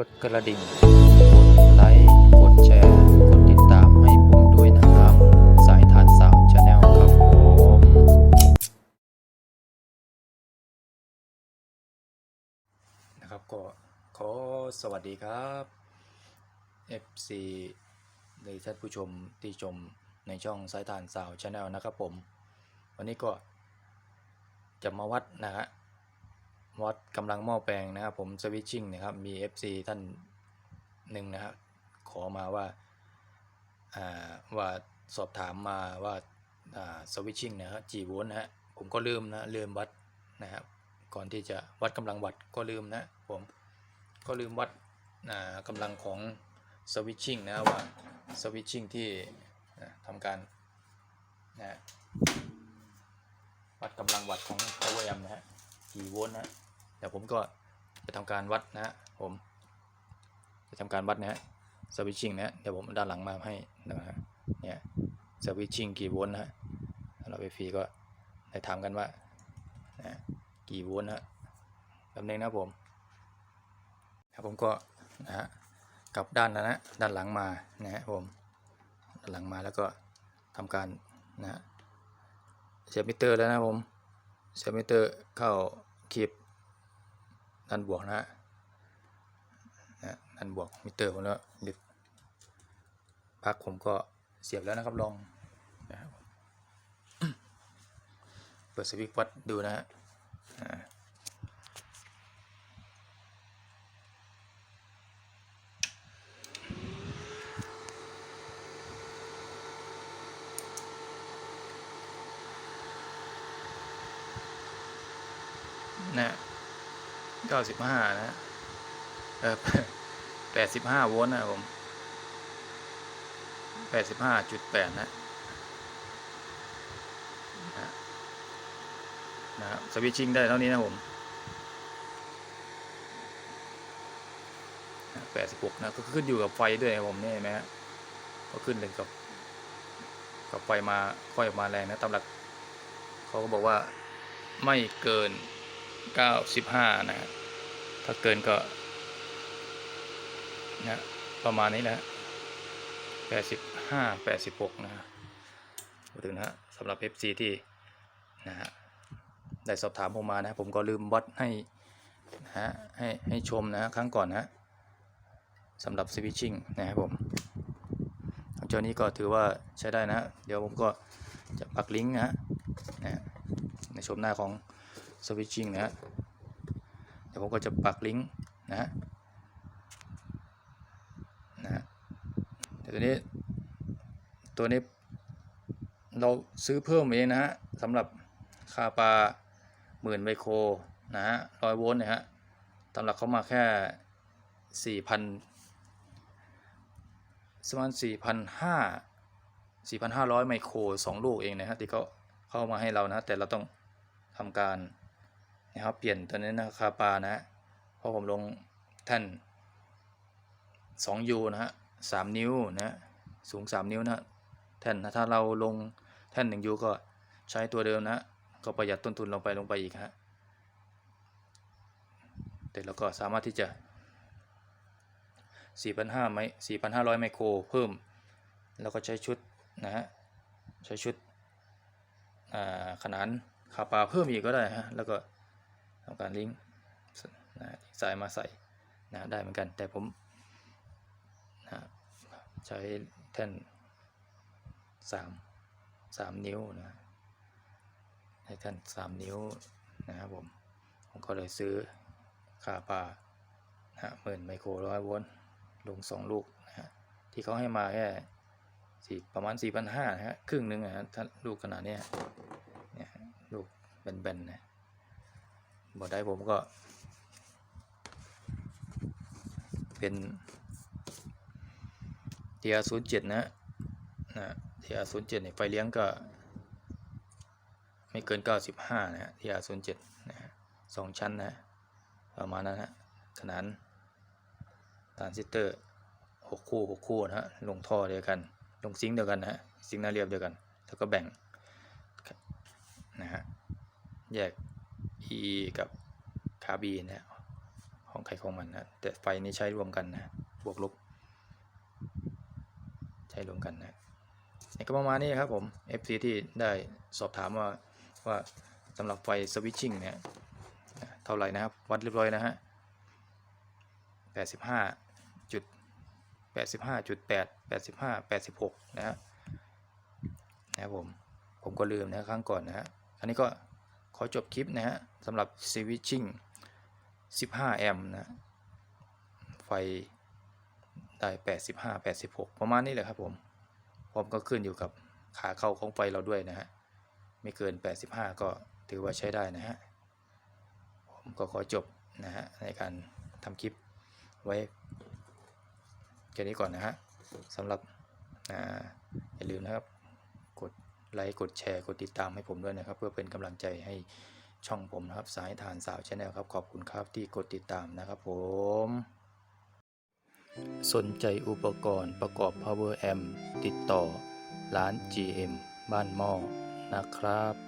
กดกระดิ่ง กดไลค์ กดแชร์ กดติดตามให้ผมด้วยนะครับ สายทานสาวชาแนลครับผมนะครับก็ขอสวัสดีครับ FC ในท่านผู้ชมที่ชมในช่องสายทานสาวชาแนลนะครับผม วันนี้ก็จะมาวัดนะฮะ วัดกำลังหม้อแปลงนะครับผมสวิตชิ่งนะครับมี FC ท่านหนึ่งนะครับขอมาว่าอ่าว่าสอบถามมาว่าอ่าสวิตชิ่งนะฮะกี่โวลต์นะฮะผมก็ลืมนะลืมวัดนะครับก่อนที่จะวัดกำลังวัดก็ลืมนะผมก็ลืมวัดอ่ากำลังของสวิตชิ่งนะว่าสวิตชิ่งที่ทำการนะฮะวัดกำลังวัดของ power amp นะฮะกี่โวลต์นะ เดี๋ยวผมก็จะทำการวัดนะฮะผมจะทำการวัดนะฮะสวิตชิ่งนะเดี๋ยวผมด้านหลังมาให้นะฮะเนี่ยสวิตชิ่งกี่โวลต์นะฮะเราไปฟรีก็ได้ถามกันว่านะกี่โวลต์นะฮะแนึงนะผมครับผมก็นะฮะกลับด้านนะนะด้านหลังมานะฮะผมด้านหลังมาแล้วก็ทำการนะฮะเสียบมิเตอร์แล้วนะผมเสียบมิเตอร์เข้าคลิป ด้านบวกนะฮะนะด้านบวกมิเตอร์ผมแล้วลิฟพักผมก็เสียบแล้วนะครับลองนะครับเปิดสวิตช์วัดดูนะฮะอ่านะ เก้าสิบห้านะเออแปดสิบห้าโวลต์นะผมแปดสิบห้าจุดแปดนะนะนะครับสวิตชิ่งได้เท่านี้นะผมแปดสิบหกนะก็ขึ้นอยู่กับไฟด้วยนะผมนี่เห็นไหมฮะก็ขึ้นเลยกับกับไฟมาค่อยมาแรงนะตามหลักเขาก็บอกว่าไม่เกิน 95นะฮะถ้าเกินก็นะประมาณนี้แหละ85 86 นะฮะถึงนะฮะสำหรับ FC ที่นะฮะได้สอบถามผมมานะ ผมก็ลืมวัดให้นะฮะให้ให้ชมนะฮะครั้งก่อนนะสำหรับสวิตชิ่งนะครับผมเจ้านี้ก็ถือว่าใช้ได้นะ เดี๋ยวผมก็จะปักลิงก์นะฮะนะฮะในชมหน้าของ สวิตชิ่งนะฮะเดี๋ยวผมก็จะปักลิงก์นะฮะนะฮะแต่ตัวนี้ตัวนี้เราซื้อเพิ่มเองนะฮะสำหรับค่าปลาหมื่นไมโครนะฮะร้อยโวลต์นะฮะสำหรับเขามาแค่สี่พันสมานสี่พันห้าสี่พันห้าร้อยไมโครสองลูกเองนะฮะที่เขาเข้ามาให้เรานะ แต่เราต้องทำการ นะครับเปลี่ยนตัวนี้นะคาปานะเพราะผมลงแท่น 2U นะฮะ3นิ้วนะฮะสูง 3 นิ้วนะฮะแท่นนะถ้าเราลงแท่น 1U ก็ใช้ตัวเดิมนะฮะก็ประหยัดต้นทุนลงไปลงไปอีกฮะแต่เราก็สามารถที่จะ 4,500ไม4,500 ไมโครเพิ่ม แล้วก็ใช้ชุดนะฮะใช้ชุดขนานคาปาเพิ่มอีกก็ได้ฮะแล้วก็ ทำการลิงก์นะสายมาใส่นะได้เหมือนกัน แต่ผมนะใช้แท่นสามสามนิ้วนะให้แท่นสามนิ้วนะครับผม ผมก็เลยซื้อคาปานะหมื่นไมโครร้อยโวลต์ลงสองลูกนะฮะที่เขาให้มาแค่สี่ประมาณสี่พันห้านะฮะครึ่งหนึ่งนะฮะถ้าลูกขนาดนี้เนี่ยลูกแบนๆนะ บอได้ผมก็ เป็น TR07 นย์เจ็ดนะนะ TR07 เนี่ยไฟเลี้ยงก็ ไม่เกิน95นะฮะ TR07 นะฮะสองชั้นนะประมาณนั้นฮะขนาดตานซิสเตอร์6คู่6คู่นะฮะลงท่อเดียวกัน ลงซิงค์เดียวกันนะฮะซิงค์หน้าเรียบเดียวกัน แล้วก็แบ่งนะฮะแยก E กับคาบีนะฮะของใครของมันนะแต่ไฟนี้ใช้รวมกันนะบวกลบใช้รวมกันนะนี่ก็ประมาณนี้ครับผม FC ที่ได้สอบถามว่าว่าสำหรับไฟสวิตชิ่งเนี่ยเท่าไหร่นะครับ วัดเรียบร้อยนะฮะ85จุด85จุด8 85 86 นะฮะนะครับผม ผมก็ลืมนะครั้งก่อนนะฮะ อันนี้ก็ ขอจบคลิปนะฮะสำหรับ switching 15 แอมป์นะไฟได้ 85 86 ประมาณนี้แหละครับผมพร้อมก็ขึ้นอยู่กับขาเข้าของไฟเราด้วยนะฮะไม่เกิน 85 ก็ถือว่าใช้ได้นะฮะผมก็ขอจบนะฮะในการทำคลิปไว้แค่นี้ก่อนนะฮะสำหรับออย่าลืมนะครับ ไลค์ กดแชร์ กดติดตามให้ผมด้วยนะครับ เพื่อเป็นกำลังใจให้ช่องผมนะครับ สายทานสาวชาแนลครับ ขอบคุณครับที่กดติดตามนะครับผม สนใจอุปกรณ์ประกอบ power amp ติดต่อร้าน GM บ้านหม้อนะครับ